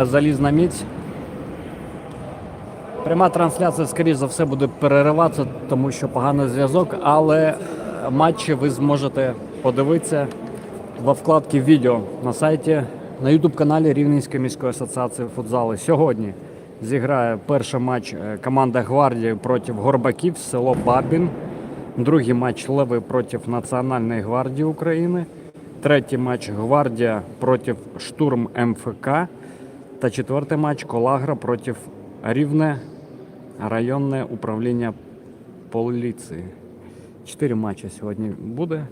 Залізна міць. Пряма трансляція, скоріш за все, буде перериватися, тому що поганий зв'язок, але матчі ви зможете подивитися во вкладці відео на сайті на youtube каналі Рівненської міської асоціації футзалу. Сьогодні зіграє перший матч е, команда Гвардії проти Горбаків, село Бабін. Другий матч Леви проти Національної гвардії України. Третій матч Гвардія проти Штурм МФК. Та четвертий матч Колагра проти Рівне районне управління поліції. Чотири матчі сьогодні буде.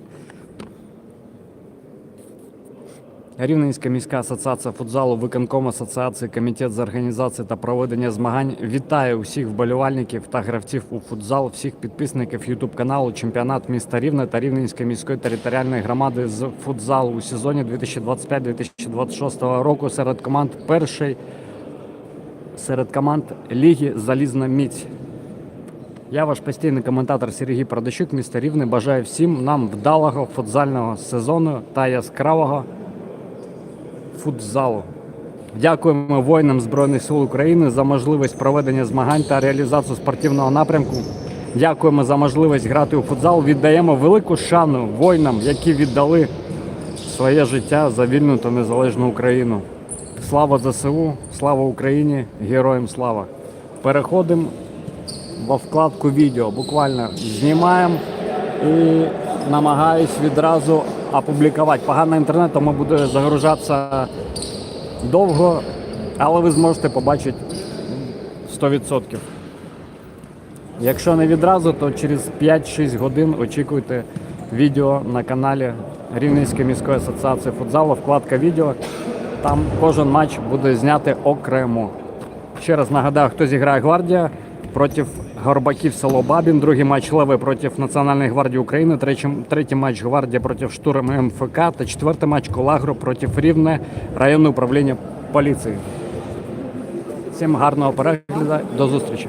Рівненська міська асоціація футзалу, виконком асоціації, комітет з організації та проведення змагань вітає усіх вболівальників та гравців у футзал, всіх підписників YouTube каналу Чемпіонат міста Рівне та Рівненської міської територіальної громади з футзалу у сезоні 2025-2026 року серед команд першої серед команд Ліги Залізна міць. Я ваш постійний коментатор Сергій Продащук, місто Рівне. Бажаю всім нам вдалого футзального сезону та яскравого футзалу. Дякуємо воїнам Збройних сил України за можливість проведення змагань та реалізацію спортивного напрямку. Дякуємо за можливість грати у футзал. Віддаємо велику шану воїнам, які віддали своє життя за вільну та незалежну Україну. Слава ЗСУ, слава Україні, героям слава! Переходимо во вкладку відео. Буквально знімаємо і намагаюсь відразу опублікувати. Погано інтернет, тому буде загружатися довго, але ви зможете побачити 100%. Якщо не відразу, то через 5-6 годин очікуйте відео на каналі Рівненської міської асоціації футзалу. Вкладка відео. Там кожен матч буде знятий окремо. Ще раз нагадаю, хто зіграє гвардія проти Горбаків село Бабін. Другий матч Леви проти Національної гвардії України. Третій, третій матч Гвардія проти штурм МФК. Та четвертий матч Колагро проти Рівне районне управління поліції. Всім гарного перегляду. До зустрічі.